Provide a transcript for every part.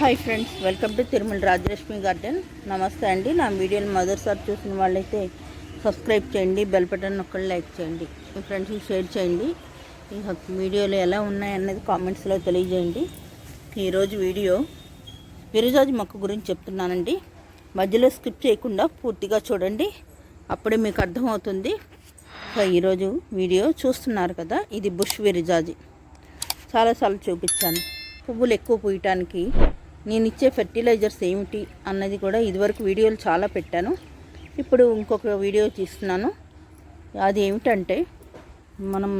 Hi friends welcome to Tirumala Rajalakshmi garden నమస్తే అండి. నా వీడియోని మొదటిసారి చూసిన వాళ్ళైతే సబ్స్క్రైబ్ చేయండి బెల్ బటన్ ఒక్కళ్ళు లైక్ చేయండి. మీ ఫ్రెండ్స్కి షేర్ చేయండి. ఈ వీడియోలు ఎలా ఉన్నాయన్నది కామెంట్స్లో తెలియజేయండి. ఈరోజు వీడియో విరజాజి మొక్క గురించి చెప్తున్నానండి. మధ్యలో స్కిప్ చేయకుండా పూర్తిగా చూడండి. అప్పుడే మీకు అర్థమవుతుంది. సో ఈరోజు వీడియో చూస్తున్నారు కదా ఇది బుష్ విరజాజి చాలాసార్లు చూపించాను. పువ్వులు ఎక్కువ పూయటానికి నేను ఇచ్చే ఫెర్టిలైజర్స్ ఏమిటి అన్నది కూడా ఇదివరకు వీడియోలు చాలా పెట్టాను. ఇప్పుడు ఇంకొక వీడియో తీస్తున్నాను. అది ఏమిటంటే మనం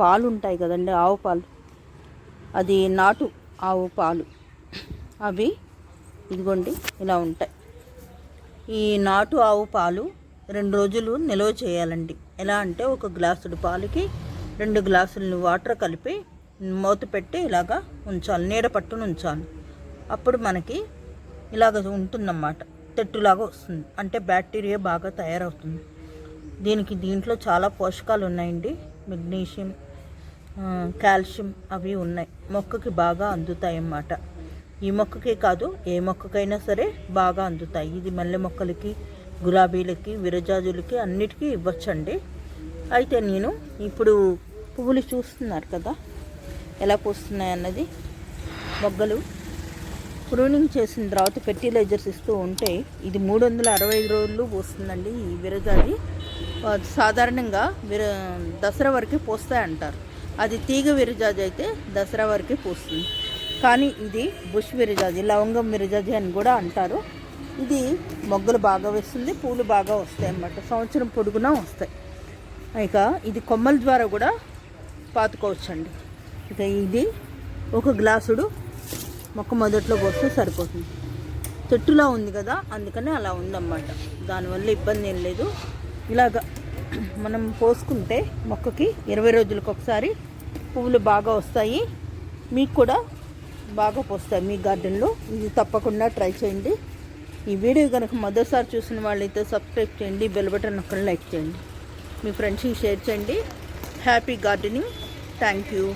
పాలు ఉంటాయి కదండి ఆవు పాలు. అది నాటు ఆవు పాలు. అవి ఇదిగోండి ఇలా ఉంటాయి. ఈ నాటు ఆవు పాలు రెండు రోజులు నిల్వ చేయాలండి. ఎలా అంటే ఒక గ్లాసుడు పాలకి రెండు గ్లాసులు వాటర్ కలిపి మూత పెట్టి ఇలాగా ఉంచాలి నీడ పట్టును ఉంచాలి. అప్పుడు మనకి ఇలాగ ఉంటుందన్నమాట. తెట్టులాగా వస్తుంది. అంటే బ్యాక్టీరియా బాగా తయారవుతుంది. దీనికి దీంట్లో చాలా పోషకాలు ఉన్నాయండి. మెగ్నీషియం కాల్షియం అవి ఉన్నాయి. మొక్కకి బాగా అందుతాయి అన్నమాట ఈ మొక్కకే కాదు ఏ మొక్కకైనా సరే బాగా అందుతాయి. ఇది మల్లె మొక్కలకి గులాబీలకి విరజాజులకి అన్నిటికీ ఇవ్వచ్చండి. అయితే నేను ఇప్పుడు పువ్వులు చూస్తున్నారు కదా ఎలా పూస్తున్నాయి అన్నది మొగ్గలు ప్రూనింగ్ చేసిన తర్వాత ఫెర్టిలైజర్స్ ఇస్తూ ఉంటే ఇది మూడు వందల అరవై ఐదు రోజులు పోస్తుందండి ఈ విరగాది సాధారణంగా విర దసరా వరకే పోస్తాయంటారు. అది తీగ విరజాజి అయితే దసరా వరకే పోస్తుంది. కానీ ఇది బుష్ విరజాజి లవంగం విరజాజి అని కూడా అంటారు. ఇది మొగ్గలు బాగా వేస్తుంది పూలు బాగా వస్తాయి అన్నమాట. సంవత్సరం పొడుగునా వస్తాయి. ఇక ఇది కొమ్మల ద్వారా కూడా పాతుకోవచ్చండి. ఇక ఇది ఒక గ్లాసుడు మొక్క మొదట్లో పోస్తే సరిపోతుంది. చెట్టులా ఉంది కదా అందుకనే అలా ఉందన్నమాట. దానివల్ల ఇబ్బంది ఏం లేదు. ఇలాగ మనం పోసుకుంటే మొక్కకి ఇరవై రోజులకు ఒకసారి పువ్వులు బాగా వస్తాయి. మీకు కూడా బాగా పోస్తాయి మీ గార్డెన్లో. ఇది తప్పకుండా ట్రై చేయండి. ఈ వీడియో కనుక మొదటిసారి చూసిన వాళ్ళైతే సబ్స్క్రైబ్ చేయండి బెల్ బటన్ ఒక్కటి లైక్ చేయండి. మీ ఫ్రెండ్స్కి షేర్ చేయండి. Happy gardening. Thank you.